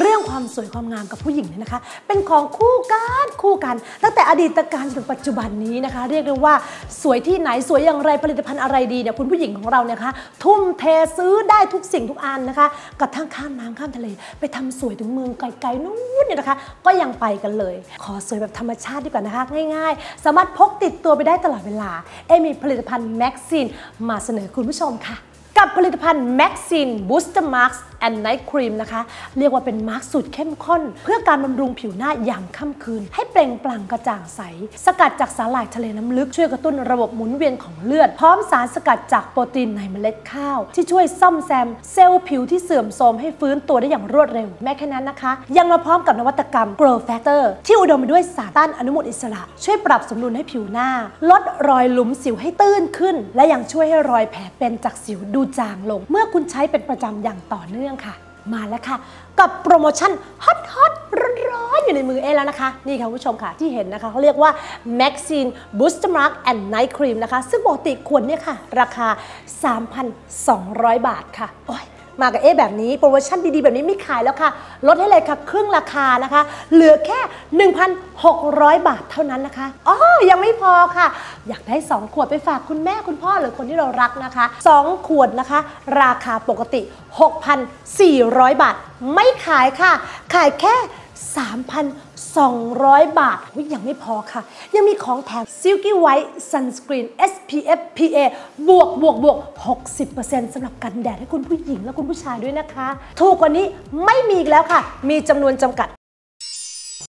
เรื่องความสวยความงามกับผู้หญิงเนี่ยนะคะ เป็นของคู่กันคู่กัน ตั้งแต่อดีตการจนถึงปัจจุบันนี้นะคะ เรียกได้ว่าสวยที่ไหนสวยอย่างไรผลิตภัณฑ์อะไรดีเนี่ยคุณผู้หญิงของเราเนี่ยคะทุ่มเทซื้อได้ทุกสิ่งทุกอันนะคะกระทั่งข้ามน้ำข้ามทะเล ไปทำสวยถึงเมืองไกลๆนู้นเนี่ยนะคะ ก็ยังไปกันเลย ขอสวยแบบธรรมชาติดีกว่านะคะ ง่ายๆ สามารถพกติดตัวไปได้ตลอดเวลา เอมีผลิตภัณฑ์แม็กซินมาเสนอคุณผู้ชมค่ะ กับผลิตภัณฑ์ Maxin Booster Mask and Night Cream นะคะ เรียกว่าเป็นมาร์กสูตรเข้มข้น เพื่อการบำรุงผิวหน้าอย่างค่ำคืน ให้เปล่งปลั่งกระจ่างใส สกัดจากสาหร่ายทะเลน้ำลึกช่วยกระตุ้นระบบหมุนเวียนของเลือด พร้อมสารสกัดจากโปรตีนในเมล็ดข้าว ที่ช่วยซ่อมแซม เซลล์ผิวที่เสื่อมโทรมให้ฟื้นตัวได้อย่างรวดเร็วแม้แค่นั้นนะคะ ยังมาพร้อมกับนวัตกรรม Grow Factor ที่อุดมไปด้วยสารต้านอนุมูลอิสระ ช่วยปรับสมดุลให้ผิวหน้า ลดรอยหลุมสิวให้ตื้นขึ้น และยังช่วยให้รอยแผลเป็นจากสิวดูจางลง เมื่อคุณใช้เป็นประจำอย่างต่อเนื่องค่ะ มาแล้วค่ะ กับโปรโมชั่นฮอตฮอตร้อนๆอยู่ในมือเอแล้วนะคะ นี่ค่ะคุณผู้ชมค่ะที่เห็นนะคะเขาเรียกว่า Maxine Booster Mark and Night Cream นะคะ ซึ่งปกติขวดเนี่ยค่ะ ราคา 3,200 บาทค่ะโอ้ย มากับเอแบบนี้โปรโมชั่นดีๆ แบบนี้ไม่ขายแล้วค่ะ ลดให้เลยค่ะ ครึ่งราคานะคะ เหลือแค่ 1,600 บาทเท่านั้นนะคะอ๋อยังไม่พอค่ะ อยากได้ 2 ขวดไปฝากคุณแม่คุณพ่อหรือคนที่เรารักนะคะ 2 ขวดนะคะ ราคาปกติ 6,400 บาท ไม่ขายค่ะ ขายแค่ 3,200 บาทยังไม่พอค่ะ ยังมีของแถม Silky White Sunscreen SPF PA บวกบวกบวก60%สำหรับกันแดดให้คุณผู้หญิงและคุณผู้ชายด้วยนะคะ ถูกกว่านี้ไม่มีอีกแล้วค่ะ มีจำนวนจำกัด